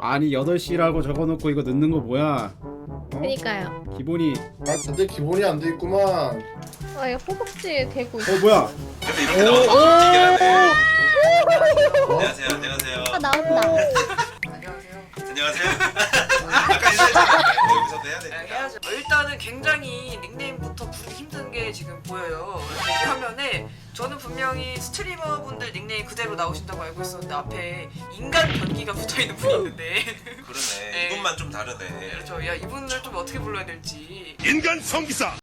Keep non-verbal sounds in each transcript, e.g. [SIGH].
아니 8시라고 적어놓고 이거 넣는 거 뭐야 어? 그니까요. 기본이 아 다들 기본이 안 돼 있구만. 아, 이거 허벅지에 대고 있어. 어 뭐야 근데 이렇게 나오면 좀 웃기긴 하네. 안녕하세요, 안녕하세요. 아, 나온다. 안녕하세요. 인사했잖아요. 여기서도 해야 네, 되니까. 해야죠. 어, 일단은 굉장히 닉네임부터 부르기 힘든 게 지금 보여요. 이 화면에 저는 분명히 스트리머 분들 닉네임 그대로 나오신다고 알고 있었는데 앞에 인간 변기가 붙어 있는 분이 있는데 그러네. [LAUGHS] 네. 이분만 좀 다르네. 그렇죠. 야 이분을 좀 어떻게 불러야 될지 인간 성기사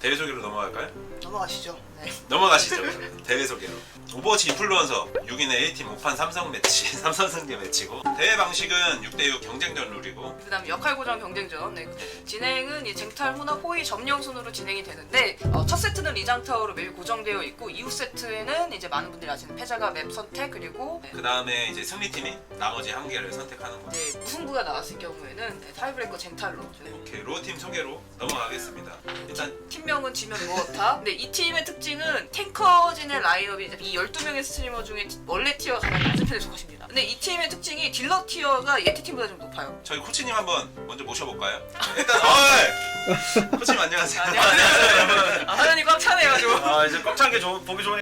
대회 소개로 넘어갈까요? 넘어가시죠. 네. 넘어가시죠. [LAUGHS] 대회 소개로. 오버워치 인플루언서 6인의 A팀 5판 3성 매치, [LAUGHS] 3선 승제 매치고 대회 방식은 6대6 경쟁전 룰이고 그다음 역할 고정 경쟁전. 네. 진행은 이 쟁탈 혼합 호의 점령 순으로 진행이 되는데 어, 첫 세트는 리장타워로 매일 고정되어 있고 이후 세트에는 이제 많은 분들이 아시는 패자가 맵 선택 그리고 네, 그 다음에 이제 승리팀이 나머지 한 개를 선택하는 거. 이제 무승부가 나왔을 경우에는 네, 타이브레이커 쟁탈로 저희 오케이 로우팀 소개로 넘어가겠습니다. 일단 팀 명은 지면 무엇다. 근데 이 팀의 특징은 탱커진의 라인업이 이 12명의 스트리머 중에 원래 티어가 가장 낮은 편에 속하십니다. 근데 이 팀의 특징이 딜러 티어가 예티 팀보다 좀 높아요. 저희 코치님 한번 먼저 모셔볼까요? 일단 어이! 코치님 안녕하세요. 안녕하세요. 아, 화면이 꽉 차네가지고. 아 이제 꽉 찬 게 보기 좋으니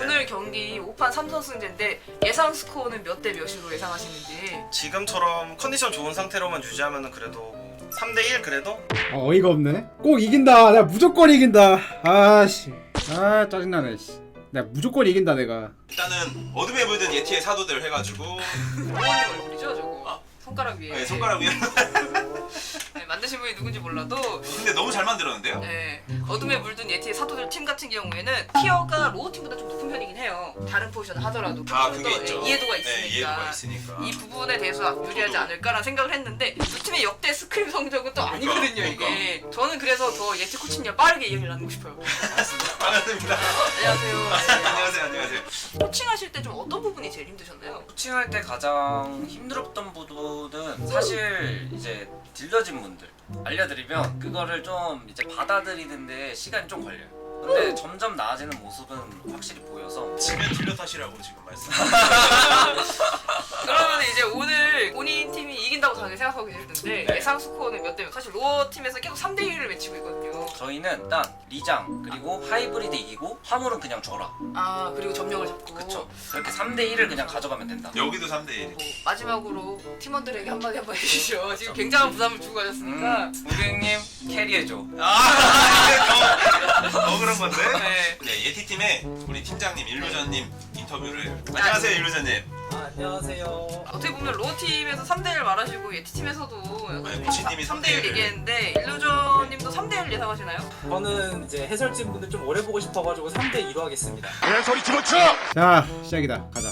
오늘 경기 5판 3선승제인데 예상 스코어는 몇 대 몇으로 예상하시는지. 지금처럼 컨디션 좋은 상태로만 유지하면 그래도 3대1 그래도? 어, 어이가 없네. 꼭 이긴다. 내가 무조건 이긴다. 아씨. 아 짜증나네 씨. 내가 무조건 이긴다 내가. 일단은 어둠에 물든 예티의 사도들 해가지고. [LAUGHS] 오원님 얼굴이죠, 저거. 아, 손가락 위에. 네, 손가락 위에 [LAUGHS] 네, 만드신 분이 누군지 몰라도 근데 너무 잘 만들었는데요? 네, 어둠에 물든 예티의 사도들 팀 같은 경우에는 티어가 로우 팀보다 좀 높은 편이긴 해요. 다른 포지션을 하더라도 아좀 그게 더, 있죠. 예, 이해도가 네, 있으니까. 이해도가 있으니까. 이 부분에 대해서 유리하지 저도. 않을까라는 생각을 했는데 두 팀의 역대 스크림 성적은 또 아니거든요 그러니까. 이게 저는 그래서 더 예티 코치님 빠르게 이야기를 나누고 싶어요 [LAUGHS] 반갑습니다. 안녕하세요 네. 안녕하세요, 안녕하세요. 코칭하실 때 좀 어떤 부분이 제일 힘드셨나요? 코칭할 때 가장 힘들었던 부분은 사실 이제 딜러진 분들 알려드리면 그거를 좀 이제 받아들이는데 시간이 좀 걸려요. 근데 점점 나아지는 모습은 확실히 보여서 지면 딜러 탓이라고 지금 말씀. [LAUGHS] 그러면 이제 오늘 본인 팀이 이긴다고 당연히 생각하고 계실 텐데 네. 예상 스코어는 몇 대 몇? 사실 로어 팀에서 계속 3대 1을 외치고 있거든요 저희는 일단 리장 그리고 하이브리드 이기고 화물은 그냥 줘라. 아 그리고 점령을 잡고 그쵸? 그렇게 3대 1을 그냥 가져가면 된다. 여기도 3대 1. 뭐 마지막으로 팀원들에게 한마디 한번 해주시죠 지금 굉장한 부담을 주고 가셨으니까 음, 우경님 캐리해줘. 아, 더, 더 그런 건데? 네. 네, 예티 팀의 우리 팀장님 일루전님 인터뷰를. 안녕하세요, 일루전님. 어떻게 보면 로어 팀에서 3대1 말하시고 예티 팀에서도 네, 코치님이 3대1 3대1 얘기했는데 일루전님도 3대1 예상하시나요? 저는 이제 해설진 분들 좀 오래 보고 싶어가지고 3대 2로 하겠습니다. 개소리 집어쳐! 자 시작이다. 가자.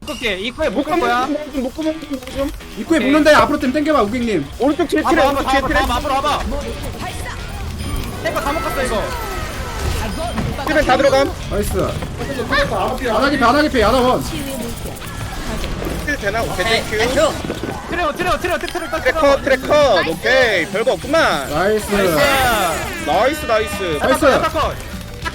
묶을게. 입구에 묶을 거야. 입구에 붙는데 앞으로 좀 땡겨봐 우객님. 오른쪽 뒤에 트레 오른쪽 앞으로 와봐. 탱커 다 묶었어 이거 트레 다 들어감. 나이스. 배 안하기 배 안하원. 트레 되나? 오케이 땡큐. 트레어 트레어 트레어 트레어 트레커 트레커 오케이 별거 없구만. 나이스. 나이스 나이스. 나이스.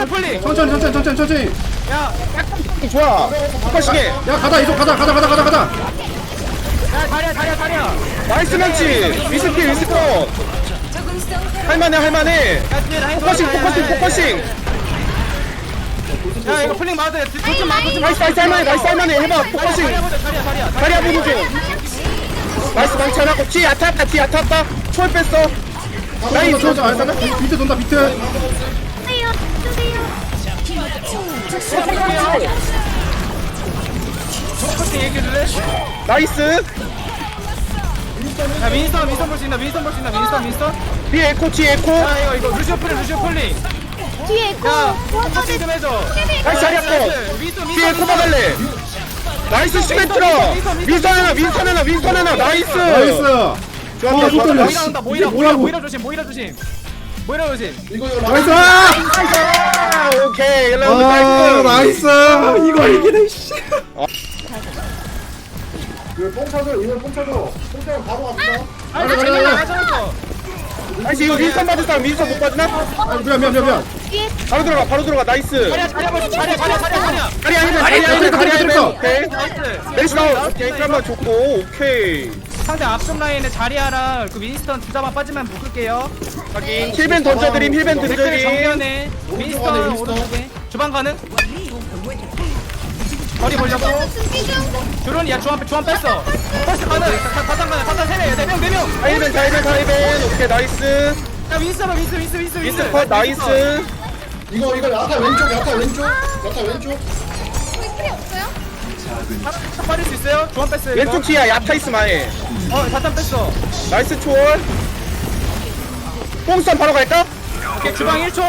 폴링 천천히 천천히 천천히 천천히. 야. 약간 좋아. 포커싱해 야 가자 이속 가자 가자 가자 가자 야 다리야 다리야 다리야. 나이스 멘치. 위스키 위스커 할만해 할만해. 포커싱 포커싱 포커싱 야 이거 플링 맞아 도좀 맞아 좀 나이스 나이스 할만해 나이스 할만해. 해봐 포커싱 다리야 다리야 다리야 보는 중 나이스 망치하고 뒤 야타했다 뒤 야타했다. 초월 뺐어. 나이스. 천천히 아, 비- 비트 돈다 비트. 포커싱 얘기해 줄래? 나이스. 야 윈스턴 윈스턴 볼수 있나? 윈스턴 볼수 있나? 윈스턴 윈스턴? 뒤에 에코 뒤에 에코. 야 이거 이거 루시오 폴링 루시오 폴링 뒤에 있고. 야 포커싱 좀 해줘 나이스 자리 아파. 뒤에 코바 갈래. 나이스 시멘트라. 윈선 하나 윈선 하나 윈선 하나 나이스. 나이스 좋았다 아, 좋았다. 모이라 온다 모이라 이게 모이라 뭐라고? 모이라 조심 모이라 조심 모이라 조심 나이스 아, 오케이 아 라운드 깔끔. 나이스 이거 이기네 씨 이거 뽕 차줘. 이거 뽕 차줘. 뽕 차면 바로 갑니다. 아 이거 재밌다 아 재밌어 나이스 이거 윈선 받을 사람 윈선 못 받나? 아 미안 미안 미안 미안 뒤에 바로 들어가 바로 들어가. 나이스. 자리야 자리야 벌써 자리야 자리야 자리야 자리야. 다리 아니면 다리 아니, 아니면 다리 아니, 아니면 아니, 오케이. 나이스. 메리시 나와 오케이 잠깐만 좋고 오케이. 상대 앞쪽 라인에 자리야랑 그 윈스턴 둘 다만 빠지면 묶을게요. 확인. 힐벤 던져드림 힐벤 댓글 던져드림. 정면에 윈스턴. 오른쪽에. 주방 가는? 거리 보려고. 준비 중 드론이 야 주한 주한 뺐어. 버스 가는. 사상 가는. 사상 세네 네명 네명. 다 힐벤 다 힐벤 다 힐벤. 오케이 나이스. 야 윈스턴 윈스 윈스 윈스 미스 컷 나이스 이거 이거 야타 왼쪽 야타 왼쪽. 야타 왼쪽. 거기 필요 없어요? 빠질 수 있어요? 주한 뺐어요 왼쪽 뒤야 야타 있으면 아예. 어 사탄 뺐어. 나이스 초월. 뽕선 바로 갈까? 오케이 주방 1초.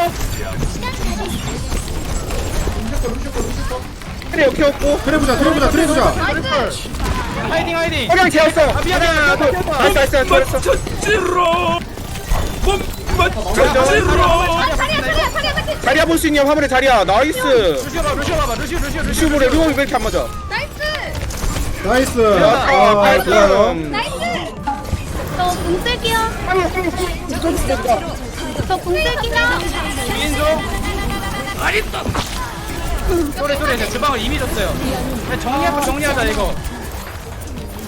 그래 오케이 없고 그래 보자 그래 보자 그래 보자. 나이스. 하이딩 하이딩. 허량 재웠어. 아, 미안해. 하나 둘. 나이스 나이스 나이스. 아 자리야 자리야 자리야 자리야 볼 수 있냐? 화물에 자리야. 나이스. 루시오 봐 루시오 봐봐. 루시오 루시오 루시오. 슈브레 루어 왜 이렇게 안 맞아 나이스! 나이스. 아 아 좋아요 나이스! 저 공세기요 저 공세기나 민조 쏘리 쏘리 이제 주방을 이미 줬어요. 그냥 정리하고 정리하자 이거.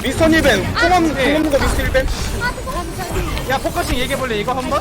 미스터 힐벤. 공원 네. 공원 보고 미스터 힐벤. 야 포커싱 얘기해볼래? 이거 한번?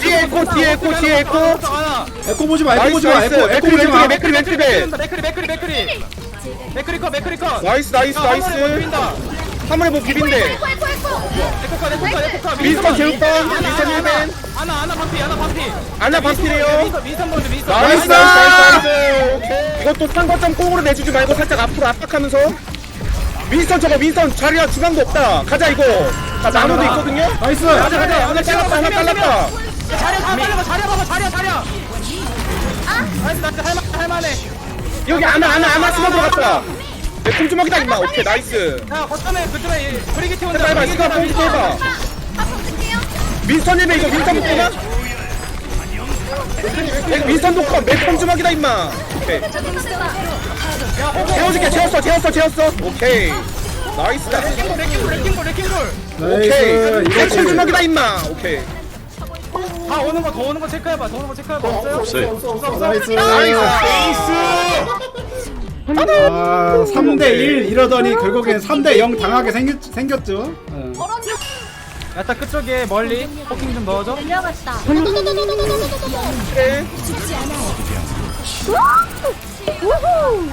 뒤에 있고, 뒤에 있고, 뒤에 있고. 하나 에코 보지 마 에코 나이스 보지 마 나이스. 에코 에코 보지 마. 맥크리 맥크리 맥크리. 맥크리 맥크리 맥크리. 맥크리 컷 맥크리 컷. 나이스 나이스 나이스. 비빈다. 화물에 뭐 비빈대. 에코 에코 에코 에코 컷 에코 컷 에코컷. 윈스턴 제육던 윈스턴 힐벤 아나 아나 반피 아나 반피. 아나 반필이에요 윈스턴 윈스턴 먼저. 윈스턴 나이스 나이스. 나이스. 오케이. 이것도 상거점 꽁으로 내주지 말고 살짝 앞으로 압박하면서 윈스턴 저거 윈스턴 자리야 중앙도 없다. 가자 이거. 자 나노도 있거든요? 나이스. 가자 가자. 하나 잘랐다 하나 잘랐다. 자리야. 다 빨려봐 자리야 봐봐 자리야 자리야. 나이스 나이스. 할만 할만해. 여기 아나 아나 아나 숨어 들어갔다. 내 공주먹이 다 임마. 오케이 나이스. 야 거점에 그쪽에 브리기티 혼자 해봐 해봐. 아 보실게요? 윈스턴 일배 이거 윈스턴 묶구나 윈스턴 녹화 내 공주먹이다 임마. 오케이 재워줄게 재웠어 재웠어 재웠어. 오케이. 나이스. 레킹볼 레킹볼 레킹볼 레킹볼. 오케이. 이거지 공주먹이다 임마. 오케이. 다 오는 거 더 오는 거 체크해봐. 더 오는 거 체크해봐. 없어요? 없어 없어 나이스. 나이스. 아 3대1 이러더니 결국엔 3대0 당하게 생겼, 생겼죠. 어. 야타 끝쪽에 멀리 포킹 좀 넣어줘. 내려갔다. 그래 우후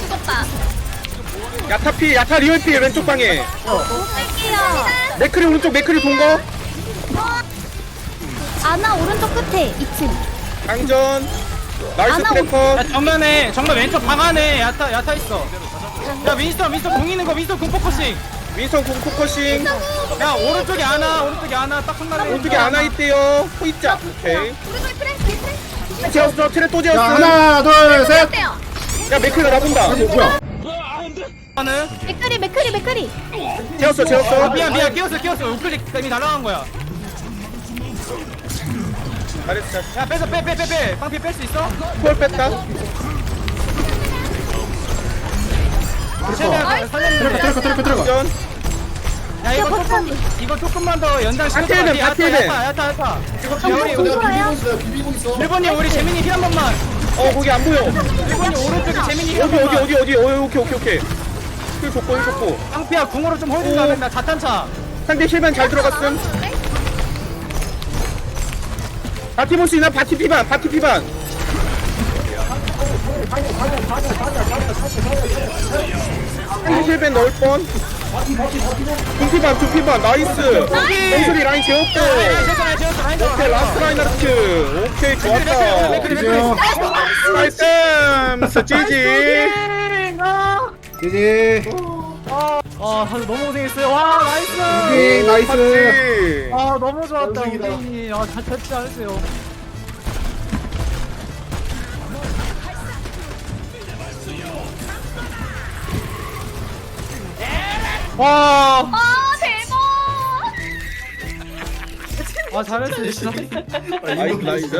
죽었다 야타피 야타 리얼피 왼쪽 방에. 공세기요 맥크리 오른쪽 맥크리 동거? 아나 오른쪽 끝에 2층. 강전. 나이스 아나 트래커. 야 정면에 정면 왼쪽 방 안에 야타 야타 있어. 야 윈스턴 윈스턴 공 있는 거 윈스턴 공 포커싱. 윈선 공 포커싱. 야 오른쪽에 하나 오른쪽에 하나 딱 끝나네. 오른쪽에 안와 있대요. 호이자. 오케이. 오른쪽 프레 재웠어 트레 또자 재웠어 하나 둘 셋. 어때요? 야 맥크리가 나본다. 아니 뭐야? 맥크리 맥크리 맥크리 재웠어 아 재웠어 미안 미안. 끼웠어 끼웠어. 우클릭 때문에 날아간 거야. 잘했어 야 뺏어 빼 빼 빼빼 빵피 뺄수 있어? 콜 뺐다. 최대한 살렸는데 트래커 트래커 트래커. 전 야 이거 조금 이거 조금만 더 연장 시켜 파티는, 야타 파티는. 야타 야타 야타. 야 우리 내가 비비고 있어 일본님 우리 재민이 힐한 번만. 어 거기 안 보여. 일본님 오른쪽에 재민이 힐한 어디 어디 번만. 어디 어디 어 오케이 오케이 오케이. 힐 좋고 힐 좋고. 빵피야 궁으로 좀 홀딩 가면 나 자탄차. 상대 힐맨 잘 들어갔음. 바티 볼 수 있나? 바티 피반 바티 피반. 상대 힐맨 넣을 뻔 두피반 두피반. 나이스. 펜슬이 라인 제어고. 아, 아, 아, 오케이 라스트 라인하트. 오케이 좋았다. 나이스. 지지. 지지. 아. 너무 고생했어요. 와 나이스. 오케이 나이스. 아 너무 좋았다 우리 아, 잘 펼치지 않으세요? 와, 아 대박. 아 잘했어 진짜. 나이스 나이스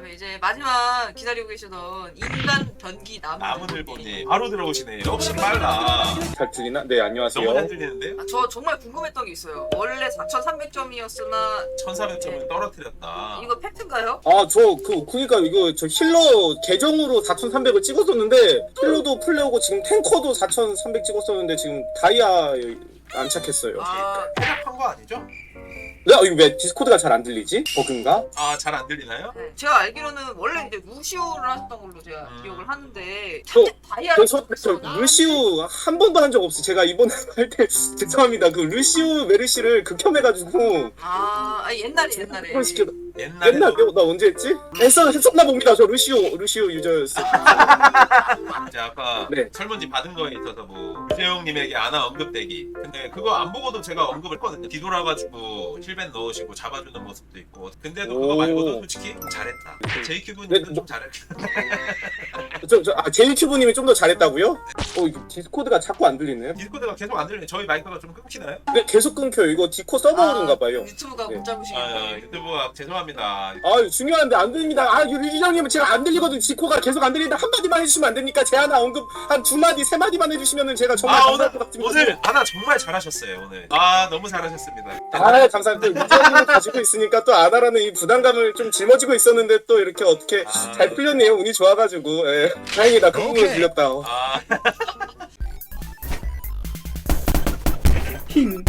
다음에 이제 마지막 기다리고 계시던 인간 변기 나무 나무늘보님 바로 들어오시네. 역시 빨라. 잘 들리나? 네 안녕하세요 너무 잘 들리는데? 아, 저 정말 궁금했던 게 있어요. 원래 4,300점이었으나 1400점을 떨어뜨렸다. 이거 팩트인가요? 아저그 그니까 이거 저 힐러 계정으로 4,300을 찍었었는데 힐러도 풀려고 지금 탱커도 4,300 찍었었는데 지금 다이아 안 착했어요 아, 해답한 거 아니죠? 야 이거 왜 디스코드가 잘 안 들리지? 버그인가? 아, 잘 안 들리나요? 네. 제가 알기로는 원래 이제 루시오를 하셨던 걸로 제가 음. 기억을 하는데 저- 다이아를 저, 저, 저 루시우 한 번도 한 적 없어 제가 이번에 [LAUGHS] 할 때 죄송합니다 그 루시우 메르시를 극혐해가지고 아, 아니, 옛날에 옛날에 그걸 시켜 옛날에 옛날 내가 나 언제 했지? 했었, 했었나 봅니다 저 루시우 루시우 유저였어 이제 아까 네. 설문지 받은 거에 있어서 뭐 유재영님에게 아나 언급되기 근데 그거 안 보고도 제가 언급을 했거든요 뒤돌아가지고 힐벤 넣으시고 잡아주는 모습도 있고 근데도 그거 오. 말고도 솔직히 잘했다 JQ분님은 네, 좀 뭐- 잘했다 저, 저, 아, 제이큐브님이 좀 더 잘했다고요? [LAUGHS] 어, 이거 디스코드가 자꾸 안 들리네요. 디스코드가 계속 안 들리네 저희 마이크가 좀 끊기나요? 근데 계속 끊겨 요. 이거 디코 서버인가 봐요. 유튜브가 네. 못 잡으시겠네요. 아, 유튜브가 죄송합니다 아, 중요한데 안 들립니다. 아, 유리장님은 제가 안 들리거든요. 디코가 계속 안 들리는데 한 마디만 해주시면 안 됩니까? 제 하나 언급 한 두 마디, 세 마디만 해주시면 제가 정말 아 감사할 오늘 것 같습니다. 오늘 아나 정말 잘하셨어요 오늘 아 너무 잘하셨습니다 아, 감사합니다. 유리장님을 가지고 있으니까 또 아나라는 이 부담감을 좀 짊어지고 있었는데 또 이렇게 어떻게 아. 잘 풀렸네요. 운이 좋아가지고. 예. 다행이다. 그 부분을 들렸다. 아 听